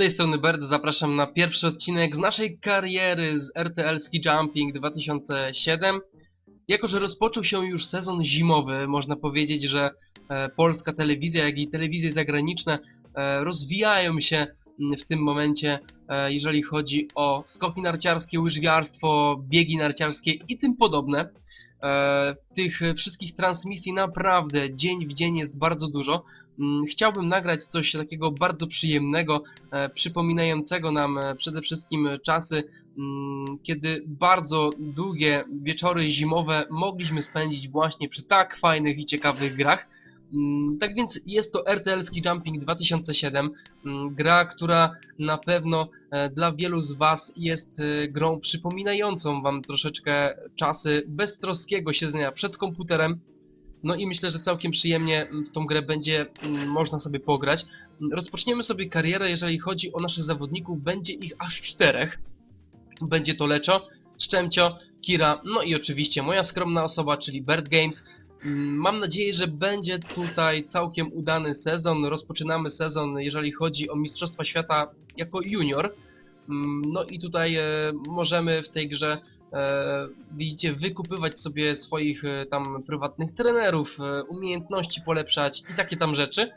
tej strony Bert, zapraszam na pierwszy odcinek z naszej kariery z RTL Ski Jumping 2007. Jako, że rozpoczął się już sezon zimowy, można powiedzieć, że e, polska telewizja, jak i telewizje zagraniczne e, rozwijają się mm, w tym momencie, e, jeżeli chodzi o skoki narciarskie, łyżwiarstwo, biegi narciarskie i tym podobne. Tych wszystkich transmisji naprawdę dzień w dzień jest bardzo dużo. Mm, Chciałbym nagrać coś takiego bardzo przyjemnego, e, przypominającego nam e, przede wszystkim czasy, mm, kiedy bardzo długie wieczory zimowe mogliśmy spędzić właśnie przy tak fajnych i ciekawych grach. Mm, Tak więc jest to RTL Ski Jumping 2007, mm, gra, która na pewno e, dla wielu z Was jest grą przypominającą Wam troszeczkę czasy beztroskiego siedzenia przed komputerem. No i myślę, że całkiem przyjemnie mm, w tą grę będzie mm, można sobie pograć. Mm, Rozpoczniemy sobie karierę, jeżeli chodzi o naszych zawodników, będzie ich aż czterech. Będzie to Leczo, Szczemcio, Kira, no i oczywiście moja skromna osoba, czyli Bird Games. Mam nadzieję, że będzie tutaj całkiem udany sezon. Rozpoczynamy sezon, jeżeli chodzi o Mistrzostwa Świata jako junior. No i tutaj e, możemy w tej grze widzicie, wykupywać sobie swoich e, tam prywatnych trenerów, e, umiejętności polepszać i takie tam rzeczy.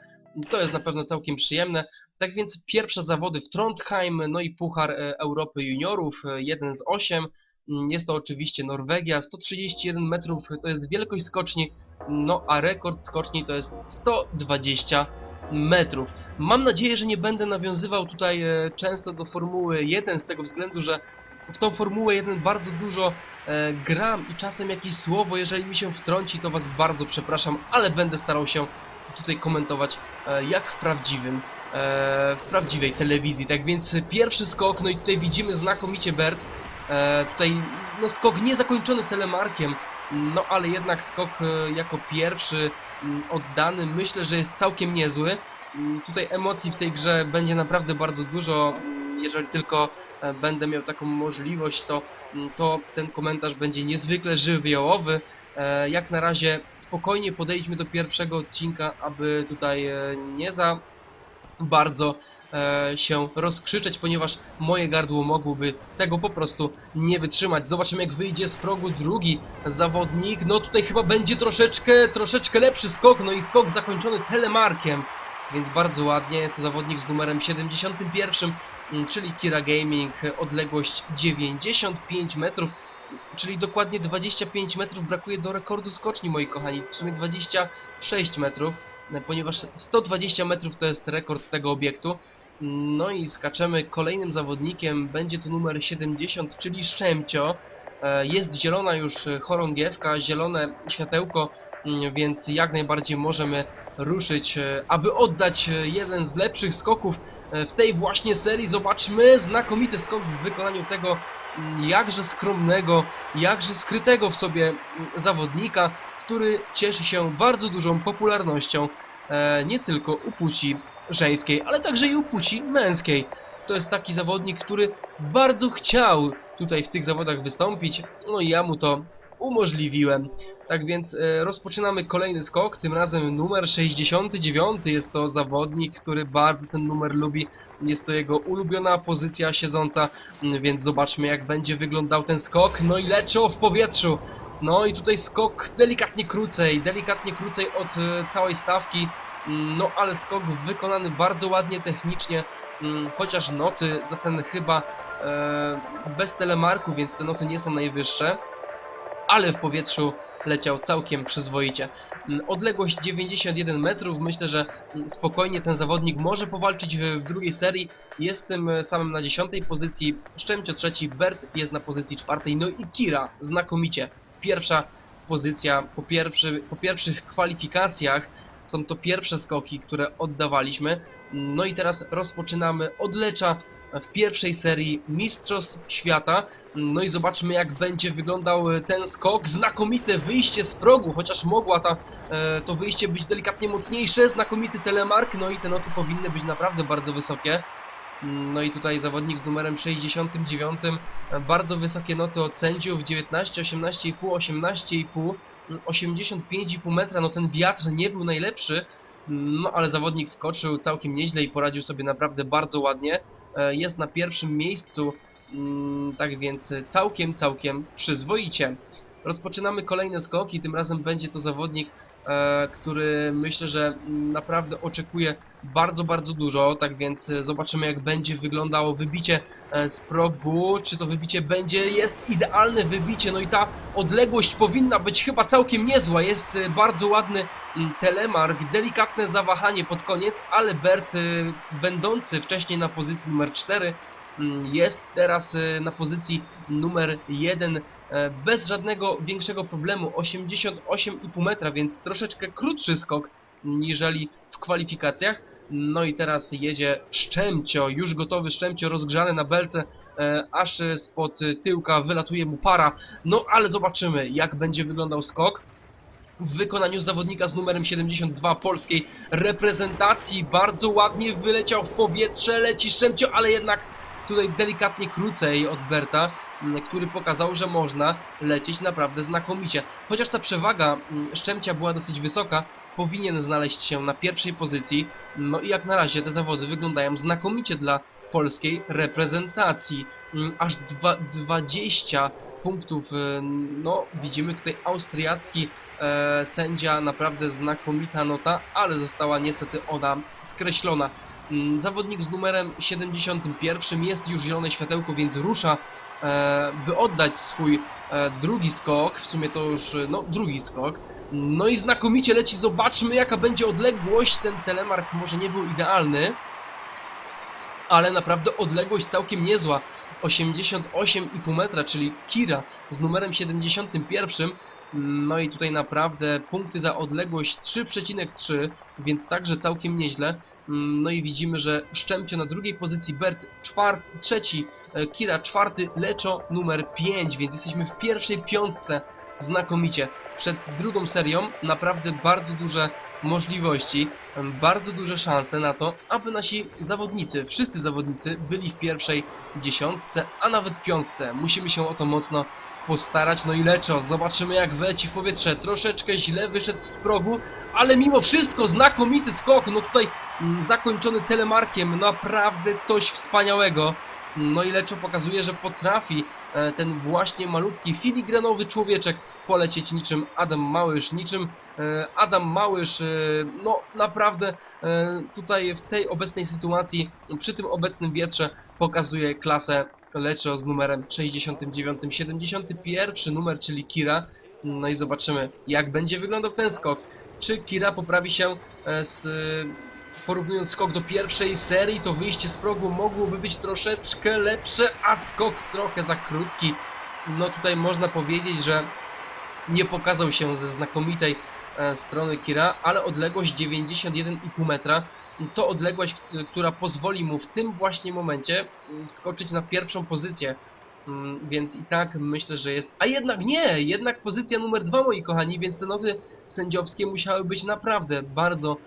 To jest na pewno całkiem przyjemne. Tak więc pierwsze zawody w Trondheim, no i Puchar e, Europy Juniorów, e, jeden z 8. Mm, Jest to oczywiście Norwegia, 131 metrów to jest wielkość skoczni, no a rekord skoczni to jest 120 metrów. Mam nadzieję, że nie będę nawiązywał tutaj e, często do Formuły 1 z tego względu, że w tą Formułę 1 bardzo dużo e, gram i czasem jakieś słowo, jeżeli mi się wtrąci, to Was bardzo przepraszam, ale będę starał się tutaj komentować e, jak w prawdziwym, e, w prawdziwej telewizji. Tak więc pierwszy skok, no i tutaj widzimy znakomicie Bert, e, tutaj no skok niezakończony telemarkiem, no ale jednak skok e, jako pierwszy mm, oddany myślę, że jest całkiem niezły. Mm, Tutaj emocji w tej grze będzie naprawdę bardzo dużo. Mm, Jeżeli tylko będę miał taką możliwość, to, mm, to ten komentarz będzie niezwykle żywiołowy. E, Jak na razie spokojnie podejdźmy do pierwszego odcinka, aby tutaj e, nie za bardzo e, się rozkrzyczeć, ponieważ moje gardło mogłoby tego po prostu nie wytrzymać. Zobaczymy jak wyjdzie z progu drugi zawodnik. No tutaj chyba będzie troszeczkę, troszeczkę lepszy skok, no i skok zakończony telemarkiem. Więc bardzo ładnie, jest to zawodnik z numerem 71, mm, czyli Kira Gaming, odległość 95 metrów, czyli dokładnie 25 metrów brakuje do rekordu skoczni, moi kochani, w sumie 26 metrów, e, ponieważ 120 metrów to jest rekord tego obiektu. No i skaczemy kolejnym zawodnikiem, będzie to numer 70, czyli Szczemcio. E, Jest zielona już e, chorągiewka, zielone światełko, mm, więc jak najbardziej możemy ruszyć, e, aby oddać e, jeden z lepszych skoków e, w tej właśnie serii. Zobaczmy, znakomity skok w wykonaniu tego mm, jakże skromnego, jakże skrytego w sobie mm, zawodnika, który cieszy się bardzo dużą popularnością nie tylko u płci żeńskiej, ale także i u płci męskiej. To jest taki zawodnik, który bardzo chciał tutaj w tych zawodach wystąpić, no i ja mu to umożliwiłem. Tak więc e, rozpoczynamy kolejny skok, tym razem numer 69. Jest to zawodnik, który bardzo ten numer lubi. Jest to jego ulubiona pozycja siedząca, mm, więc zobaczmy jak będzie wyglądał ten skok. No i Leczo w powietrzu. No i tutaj skok delikatnie krócej, delikatnie krócej od e, całej stawki. Mm, No ale skok wykonany bardzo ładnie technicznie, mm, chociaż noty za ten chyba e, bez telemarku, więc te noty nie są najwyższe ale w powietrzu leciał całkiem przyzwoicie. Mm, Odległość 91 metrów, myślę, że mm, spokojnie ten zawodnik może powalczyć w, drugiej serii. Jest tym e, samym na 10 pozycji, Szczemcio trzeci, Bert jest na pozycji czwartej, no i Kira znakomicie. Pierwsza pozycja po, pierwszy, po pierwszych kwalifikacjach. Są to pierwsze skoki, które oddawaliśmy. No i teraz rozpoczynamy od Lecza w pierwszej serii Mistrzostw Świata. No i zobaczmy jak będzie wyglądał e, ten skok. Znakomite wyjście z progu, chociaż mogła ta, e, to wyjście być delikatnie mocniejsze. Znakomity telemark, no i te noty powinny być naprawdę bardzo wysokie. No i tutaj zawodnik z numerem 69, e, bardzo wysokie noty od sędziów, 19, 18,5, 18,5, 85,5 metra, no ten wiatr nie był najlepszy, No ale zawodnik skoczył całkiem nieźle i poradził sobie naprawdę bardzo ładnie. E, Jest na pierwszym miejscu, mm, tak więc całkiem, całkiem przyzwoicie. Rozpoczynamy kolejne skoki, tym razem będzie to zawodnik, e, który myślę, że naprawdę oczekuje bardzo, bardzo dużo, tak więc zobaczymy jak będzie wyglądało wybicie e, z progu, czy to wybicie będzie, jest idealne wybicie, no i ta odległość powinna być chyba całkiem niezła, jest e, bardzo ładny mm, telemark, delikatne zawahanie pod koniec, ale Bert, będący wcześniej na pozycji numer 4, mm, jest teraz na pozycji numer 1 e, bez żadnego większego problemu, 88,5 metra, więc troszeczkę krótszy skok niżeli w kwalifikacjach. No i teraz jedzie Szczemcio, już gotowy Szczemcio, rozgrzany na belce, e, aż e, spod e, tyłka wylatuje mu para. No ale zobaczymy, jak będzie wyglądał skok. W wykonaniu zawodnika z numerem 72 polskiej reprezentacji bardzo ładnie wyleciał w powietrze, leci Szczemcio, ale jednak tutaj delikatnie krócej od Berta, m, który pokazał, że można lecieć naprawdę znakomicie. Chociaż ta przewaga m, Szczemcia była dosyć wysoka, powinien znaleźć się na pierwszej pozycji. No i jak na razie te zawody wyglądają znakomicie dla polskiej reprezentacji. Mm, Aż dwa, 20 punktów, y, no widzimy tutaj austriacki e, sędzia, naprawdę znakomita nota, ale została niestety ona skreślona. Mm, Zawodnik z numerem 71 jest już zielone światełko, więc rusza, e, by oddać swój e, drugi skok, w sumie to już, e, no drugi skok. No i znakomicie leci, zobaczmy jaka będzie odległość, ten telemark może nie był idealny, ale naprawdę odległość całkiem niezła. 88,5 metra, czyli Kira z numerem 71. No i tutaj naprawdę punkty za odległość 3,3, więc także całkiem nieźle. No i widzimy, że Szczemcio na drugiej pozycji, Bert czwar, trzeci, e, Kira czwarty, Leczo numer 5, więc jesteśmy w pierwszej piątce znakomicie. Przed drugą serią naprawdę bardzo duże możliwości, bardzo duże szanse na to, aby nasi zawodnicy, wszyscy zawodnicy byli w pierwszej dziesiątce, a nawet piątce. Musimy się o to mocno postarać. No i Leczo, zobaczymy jak wleci w powietrze. Troszeczkę źle wyszedł z progu, ale mimo wszystko znakomity skok. No tutaj mm, zakończony telemarkiem, naprawdę coś wspaniałego. No i Leczo pokazuje, że potrafi e, ten właśnie malutki filigranowy człowieczek polecieć niczym Adam Małysz, niczym e, Adam Małysz, e, no naprawdę tutaj w tej obecnej sytuacji, przy tym obecnym wietrze pokazuje klasę Leczo z numerem 69, 71 numer, czyli Kira. No i zobaczymy, jak będzie wyglądał ten skok. Czy Kira poprawi się z porównując skok do pierwszej serii, to wyjście z progu mogłoby być troszeczkę lepsze, a skok trochę za krótki. No tutaj można powiedzieć, że nie pokazał się ze znakomitej e, strony Kira, ale odległość 91,5 metra to odległość, która pozwoli mu w tym właśnie momencie mm, wskoczyć na pierwszą pozycję. Mm, Więc i tak myślę, że jest. A jednak nie! Jednak pozycja numer dwa, moi kochani, więc te noty sędziowskie musiały być naprawdę bardzo,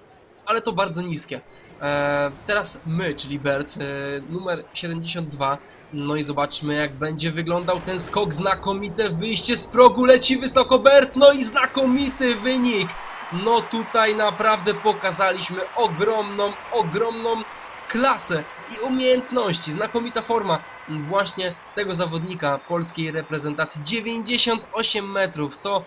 ale to bardzo niskie. E, teraz my, czyli Bert, e, numer 72. No i zobaczmy, jak będzie wyglądał ten skok. Znakomite wyjście z progu, leci wysoko Bert, no i znakomity wynik. No tutaj naprawdę pokazaliśmy ogromną, ogromną klasę i umiejętności. Znakomita forma właśnie tego zawodnika polskiej reprezentacji. 98 metrów to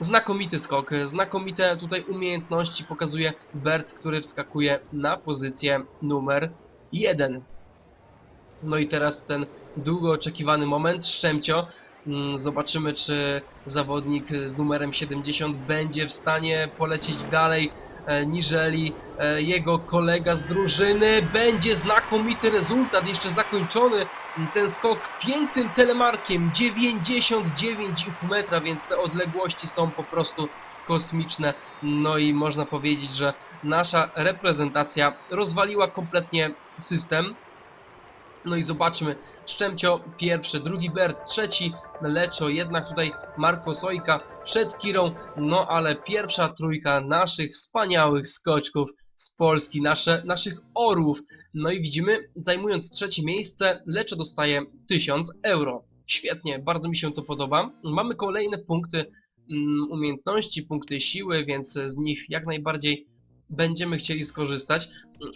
znakomity skok, znakomite tutaj umiejętności pokazuje Bert, który wskakuje na pozycję numer 1. No i teraz ten długo oczekiwany moment, Szczemcio. Mm, Zobaczymy, czy zawodnik z numerem 70 będzie w stanie polecieć dalej niżeli e, jego kolega z drużyny. Będzie znakomity rezultat, jeszcze zakończony ten skok pięknym telemarkiem 99,5 metra, więc te odległości są po prostu kosmiczne. No i można powiedzieć, że nasza reprezentacja rozwaliła kompletnie system. No i zobaczmy, Szczemcio pierwszy, drugi Bert, trzeci Leczo, jednak tutaj Marko Sojka przed Kirą, no ale pierwsza trójka naszych wspaniałych skoczków z Polski, nasze, naszych orłów. No i widzimy, zajmując trzecie miejsce, Leczo dostaje 1000 euro. Świetnie, bardzo mi się to podoba. Mamy kolejne punkty mm, umiejętności, punkty siły, więc z nich jak najbardziej będziemy chcieli skorzystać.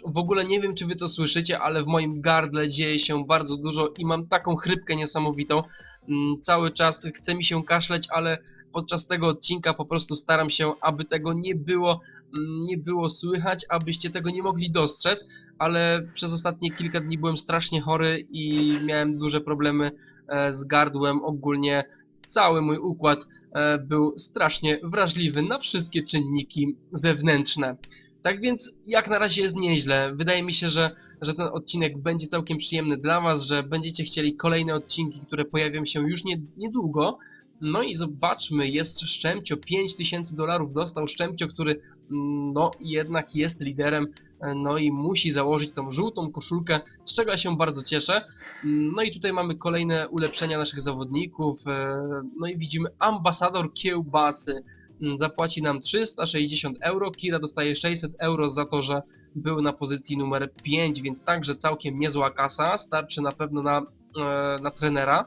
W ogóle nie wiem, czy wy to słyszycie, ale w moim gardle dzieje się bardzo dużo i mam taką chrypkę niesamowitą. Mm, Cały czas chce mi się kaszleć, ale podczas tego odcinka po prostu staram się, aby tego nie było, mm, nie było słychać, abyście tego nie mogli dostrzec, ale przez ostatnie kilka dni byłem strasznie chory i miałem duże problemy e, z gardłem. Ogólnie cały mój układ e, był strasznie wrażliwy na wszystkie czynniki zewnętrzne. Tak więc jak na razie jest nieźle. Wydaje mi się, że, że ten odcinek będzie całkiem przyjemny dla Was, że będziecie chcieli kolejne odcinki, które pojawią się już nie, niedługo. No i zobaczmy, jest Szczemcio, 5000 dolarów dostał Szczemcio, który mm, no jednak jest liderem, e, no i musi założyć tą żółtą koszulkę, z czego ja się bardzo cieszę. Mm, No i tutaj mamy kolejne ulepszenia naszych zawodników, e, no i widzimy ambasador kiełbasy, Mm, zapłaci nam 360 euro, Kira dostaje 600 euro za to, że był na pozycji numer 5, więc także całkiem niezła kasa, starczy na pewno na, e, na trenera.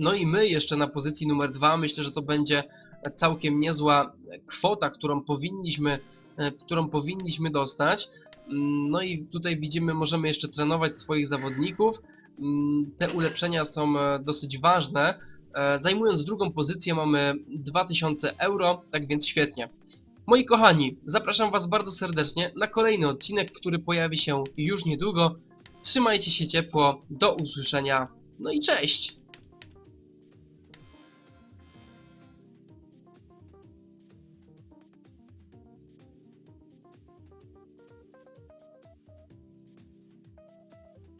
No i my jeszcze na pozycji numer 2, myślę, że to będzie całkiem niezła kwota, którą powinniśmy, e, którą powinniśmy dostać. Mm, No i tutaj widzimy, możemy jeszcze trenować swoich zawodników. Mm, Te ulepszenia są e, dosyć ważne. E, Zajmując drugą pozycję mamy 2000 euro, tak więc świetnie. Moi kochani, zapraszam Was bardzo serdecznie na kolejny odcinek, który pojawi się już niedługo. Trzymajcie się ciepło, do usłyszenia, no i cześć!